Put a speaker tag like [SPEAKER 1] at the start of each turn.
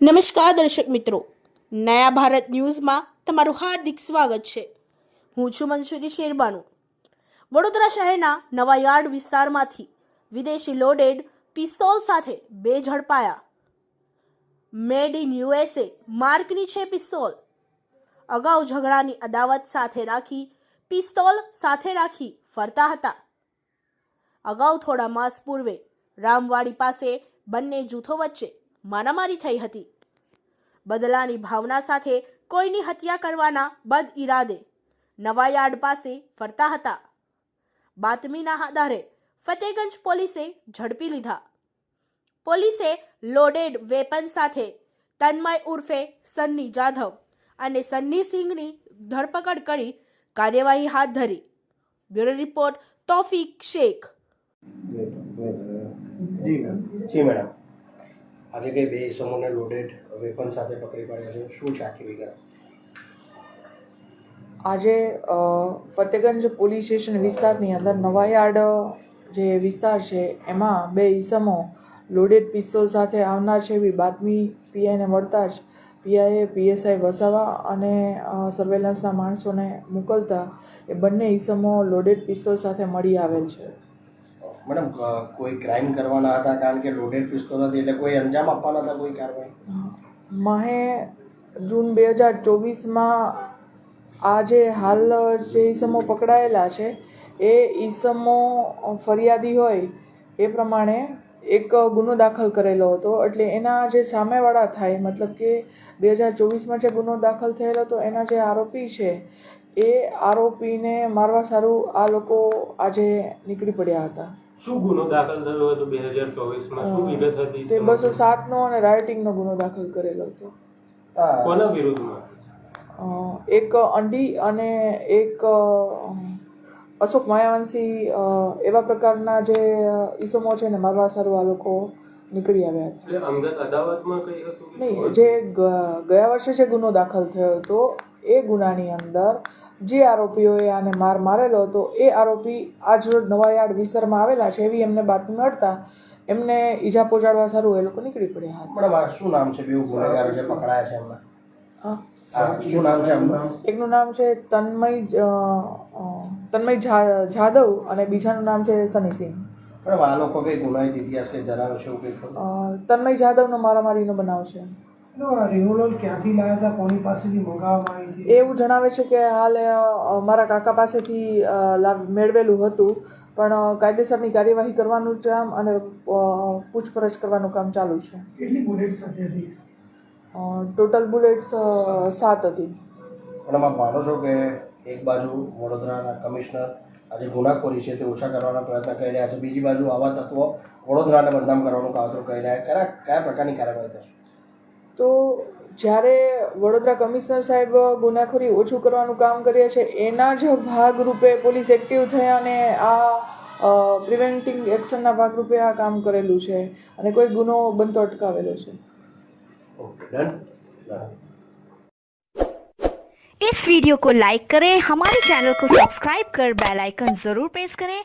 [SPEAKER 1] નમસ્કાર દર્શક મિત્રો. નયા ભારત ન્યૂઝમાં તમારું હાર્દિક સ્વાગત છે. હું છું મંસુરી શેરબાનુ. વડોદરા શહેરના નવા યાર્ડ વિસ્તારમાંથી વિદેશી લોડેડ પિસ્તોલ સાથે બે ઝડપાયા. મેડ ઇન યુએસએ માર્કની છે પિસ્તોલ. અગાઉ ઝઘડાની અદાવત સાથે રાખી પિસ્તોલ સાથે રાખી ફરતા હતા. અગાઉ થોડા માસ પૂર્વે રામવાડી પાસે બંને જૂથો વચ્ચે મારામારી થઈ હતી. બદલાની ભાવના સાથે કોઈની હત્યા કરવાના બદ ઈરાદે નવા યાર્ડ પાસે ફરતા હતા. બાતમીના આધારે ફતેગંજ પોલીસે ઝડપી લીધા. પોલીસે લોડેડ વેપન સાથે તન્મય ઉર્ફે સન્ની જાધવ અને સન્ની સિંઘની ધરપકડ કરી કાર્યવાહી હાથ ધરી. Bureau report Taufiq Shaikh.
[SPEAKER 2] જી મેડમ. આજે કઈ બે ઇસમોને લોડેડ વેપન સાથે પકડી પાડ્યા છે. શું છે આખી વિગત?
[SPEAKER 3] આજે ફતેગંજ પોલીસ સ્ટેશન વિસ્તારની અંદર નવાયાર્ડ, જે વિસ્તાર છે, એમાં બે ઈસમો લોડેડ પિસ્તોલ સાથે આવનાર છે એવી બાતમી પીઆઈને મળતા જ પીઆઈએ પીએસઆઈ વસાવા અને સર્વેલન્સના માણસોને મોકલતા એ બંને ઈસમો લોડેડ પિસ્તોલ સાથે મળી આવેલ છે.
[SPEAKER 2] મેડમ કોઈ ક્રાઇમ કરવાના હતા કારણ કે લોડેડ પિસ્તોલ હતી એટલે કોઈ અંજામ આપવાના હતા કોઈ કાર્યવાહી?
[SPEAKER 3] માહે જૂન બે હજાર ચોવીસમાં આ જે હાલ જે ઈસમો પકડાયેલા છે, એ ઈસમો ફરિયાદી હોય એ પ્રમાણે એક ગુનો દાખલ કરેલો હતો. એટલે એના જે સામેવાળા થાય, મતલબ કે બે હજાર ચોવીસમાં જે ગુનો દાખલ થયેલો હતો, એના જે આરોપી છે, એ આરોપીને મારવા સારું આ લોકો આજે નીકળી પડ્યા હતા.
[SPEAKER 4] શું ગુનો દાખલ થયો હતો બે હજાર ચોવીસમાં? શું વિગત હતી?
[SPEAKER 3] તે બસો સાતનો અને રાઇટિંગનો ગુનો દાખલ કરેલો હતો.
[SPEAKER 4] કોના વિરુદ્ધમાં?
[SPEAKER 3] એક અંડી અને એક અશોક માયાવંશી એવા પ્રકારના જે ઈસમો છે ને મારવા સારું આ લોકો નીકળી આવ્યા હતા.
[SPEAKER 4] એટલે અંગત અદાવતમાં કઈ હતું કે
[SPEAKER 3] નહીં જે ગયા વર્ષે જે ગુનો દાખલ થયો હતો એ ગુનાની અંદર જે આરોપીઓએ આને માર મારેલો હતો એ આરોપી આજ રોજ નવાયાર્ડ વિસ્તારમાં આવેલા છે. એવી એમને બાતમી મળતા એમને ઈજા પહોંચાડવા સારું એ લોકો નીકળી પડ્યા હતા.
[SPEAKER 2] શું નામ છે? બે ગુનેગારો જે પકડાયા છે એમના?
[SPEAKER 3] હા.
[SPEAKER 2] શું નામ છે એમનું?
[SPEAKER 3] એકનું નામ છે તન્મય તન્મય જાદવ અને બીજાનું નામ છે સની સિંહ.
[SPEAKER 2] મેડમ આ લોકો કઈ ગુનાહિત ઇતિહાસ કઈ ધરાવે છે
[SPEAKER 3] તન્મય જાદવનો મારામારીનો બનાવ છે.
[SPEAKER 5] રિવોલ્વર ક્યાંથી લાવ્યા હતા? કોની પાસેથી મંગાવવામાં
[SPEAKER 3] એ એવું જણાવે છે કે હાલ મારા કાકા પાસેથી મેળવેલું હતું પણ કાયદેસરની કાર્યવાહી કરવાનું કામ અને પૂછપરછ કરવાનું કામ ચાલુ છે.
[SPEAKER 5] કેટલી બુલેટ હતી?
[SPEAKER 3] ટોટલ બુલેટ્સ સાત હતી.
[SPEAKER 2] પણ આપ માનો છો કે એક બાજુ વડોદરાના કમિશનર આજે ગુનાખોરી છે તે ઓછા કરવાના પ્રયત્ન કરી રહ્યા છે બીજી બાજુ આવા તત્વો વડોદરાને બદનામ કરવાનું કાવતરું કરી રહ્યા કયા કયા પ્રકારની કાર્યવાહી થશે?
[SPEAKER 3] તો જ્યારે વડોદરા કમિશનર સાહેબ ગુનાખોરી ઓછું કરવાનું કામ કરીએ છે એના જ ભાગરૂપે પોલીસ એક્ટિવ થયા અને આ પ્રિવેન્ટિંગ એક્શનના ભાગરૂપે આ કામ કરેલું છે અને કોઈ ગુનો બનતો અટકાવેલો છે
[SPEAKER 2] ઓકે ડન ડન
[SPEAKER 6] इस वीडियो को लाइक करें हमारे चैनल को सब्सक्राइब कर बेल आइकन जरूर प्रेस करें